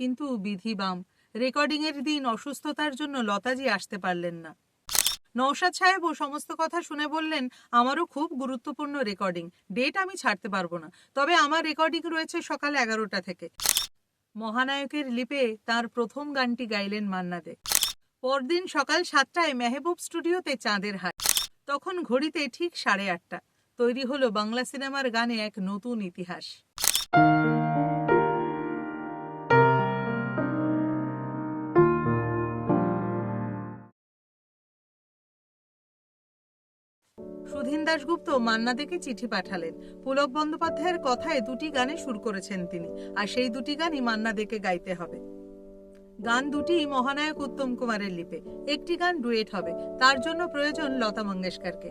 কিন্তু বিধি বাম রেকর্ডিংয়ের দিন অসুস্থতার জন্য লতাজি আসতে পারলেন না। নৌসাদ সাহেবও সমস্ত কথা শুনে বললেন, আমারও খুব গুরুত্বপূর্ণ রেকর্ডিং। ডেট আমি ছাড়তে পারব না। তবে আমার রেকর্ডিং রয়েছে সকাল এগারোটা থেকে। মহানায়কের লিপে তার প্রথম গানটি গাইলেন মান্না দে পরদিন সকাল সাতটায় মেহবুব স্টুডিওতে চাঁদের হাট। তখন ঘড়িতে ঠিক সাড়ে আটটা। তৈরি হলো বাংলা সিনেমার গানে এক নতুন ইতিহাস। সুধীন দাশগুপ্ত মান্না দেখে চিঠি পাঠালেন। পুলক বন্দ্যোপাধ্যায়ের কথায় দুটি গানে সুর করেছেন তিনি, আর সেই দুটি গানই মান্না দেখে গাইতে হবে। গান দুটি মহানায়ক উত্তম কুমারের লিপে। একটি গান ডুয়েট হবে, তার জন্য প্রয়োজন লতা মঙ্গেশকরকে।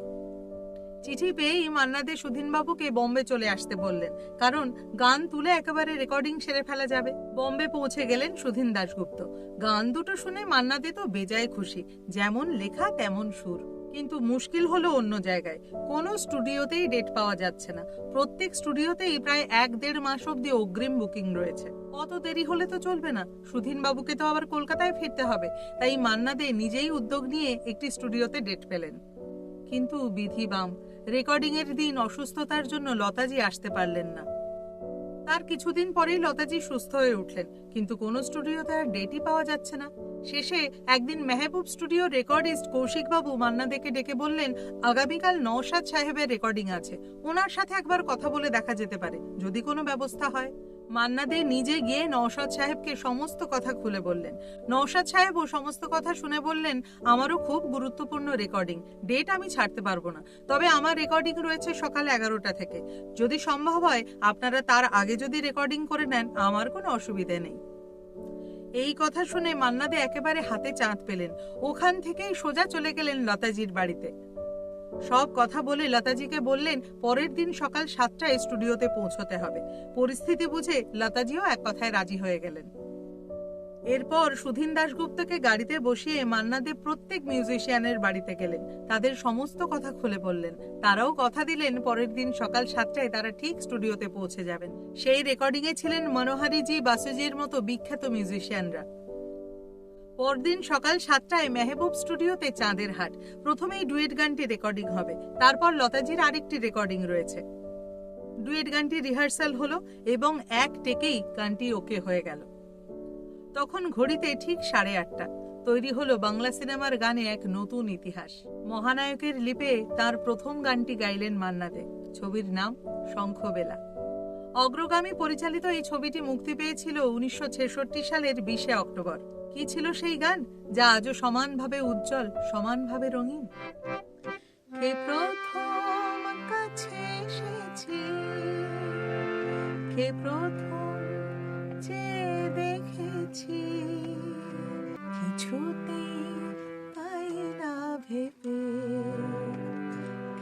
চিঠি পেয়েই মান্না দে সুধীনবাবুকে বম্বে চলে আসতে বললেন, কারণ গান তুলে একেবারে রেকর্ডিং সেরে ফেলা যাবে। বম্বে পৌঁছে গেলেন সুধীন দাশগুপ্ত। গান দুটো শুনে মান্না দে তো বেজায় খুশি, যেমন লেখা তেমন সুর। কিন্তু মুশকিল হলো অন্য জায়গায়। কোনো স্টুডিওতেই ডেট পাওয়া যাচ্ছে না। প্রত্যেক স্টুডিওতেই প্রায় এক দেড় মাস অব্দি অগ্রিম বুকিং রয়েছে। অত দেরি হলে তো চলবে না। সুধীন বাবুকে তো আবার কলকাতায় ফিরতে হবে। তাই মান্না দে নিজেই উদ্যোগ নিয়ে একটি স্টুডিওতে ডেট পেলেন। কিন্তু বিধি বাম রেকর্ডিং এর দিন অসুস্থতার জন্য লতাজি আসতে পারলেন না। তার কিছুদিন পরেই লতাজি সুস্থ হয়ে উঠলেন। কিন্তু কোন স্টুডিওতে আর ডেটই পাওয়া যাচ্ছে না। শেষে একদিন মেহবুব স্টুডিও রেকর্ডিস্ট কৌশিকবাবু মান্না দেখে ডেকে বললেন, আগামীকাল নওশাদ সাহেবের রেকর্ডিং আছে। ওনার সাথে একবার কথা বলে দেখা যেতে পারে, যদি কোনো ব্যবস্থা হয়। মান্না দে নিজে গিয়ে নওশাদ সাহেবকে সমস্ত কথা খুলে বললেন। নওশাদ সাহেবও সমস্ত কথা শুনে বললেন, আমারও খুব গুরুত্বপূর্ণ রেকর্ডিং। ডেট আমি ছাড়তে পারব না। তবে আমার রেকর্ডিং রয়েছে সকাল এগারোটা থেকে। যদি সম্ভব হয়, আপনারা তার আগে যদি রেকর্ডিং করে নেন, আমার কোনো অসুবিধে নেই। এই কথা শুনে মান্নাদে একেবারে হাতে চাঁদ পেলেন। ওখান থেকেই সোজা চলে গেলেন লতাজির বাড়িতে। সব কথা বলে লতাজিকে বললেন, পরের দিন সকাল সাতটায় স্টুডিওতে পৌঁছতে হবে। পরিস্থিতি বুঝে লতাজিও এক কথায় রাজি হয়ে গেলেন। এরপর সুধীন দাশগুপ্তকে গাড়িতে বসিয়ে মান্নাদে প্রত্যেক মিউজিশিয়ানের বাড়িতে গেলেন। তাদের সমস্ত কথা খুলে বললেন। তারাও কথা দিলেন, পরের দিন সকাল সাতটায় তারা ঠিক স্টুডিওতে পৌঁছে যাবেন। সেই রেকর্ডিং এ ছিলেন মনোহারিজি বাসুজির মতো বিখ্যাত মিউজিশিয়ানরা। পরদিন সকাল সাতটায় মেহবুব স্টুডিওতে চাঁদের হাট। প্রথমেই ডুয়েট গানটি রেকর্ডিং হবে। তারপর লতাজির আরেকটি রেকর্ডিং রয়েছে। ডুয়েট গানটি রিহার্সাল হলো এবং এক টেকেই গানটি ওকে হয়ে গেল। তখন ঘড়িতে ঠিক সাড়ে আটটা। তৈরি হলো বাংলা সিনেমার গানে এক নতুন ইতিহাস। মহানায়কের লিপে তার প্রথম গানটি গাইলেন মান্না দে ছবির নাম শঙ্খবেলা। অগ্রগামী পরিচালিত এই ছবিটি মুক্তি পেয়েছিল উনিশশো ছেষট্টি সালের বিশে অক্টোবর। কি ছিল সেই গান? যা আজও সমানভাবে উজ্জ্বল, সমানভাবে রঙিন। প্রথম কাছে এসেছি? প্রথম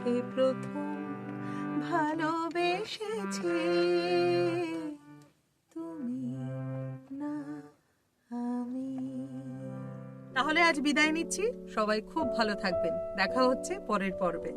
কে প্রথম ভালোবেসেছি। তুমি না আমি। তাহলে আজ বিদায় নিচ্ছি। সবাই খুব ভালো থাকবেন। দেখা হচ্ছে পরের পর্বে।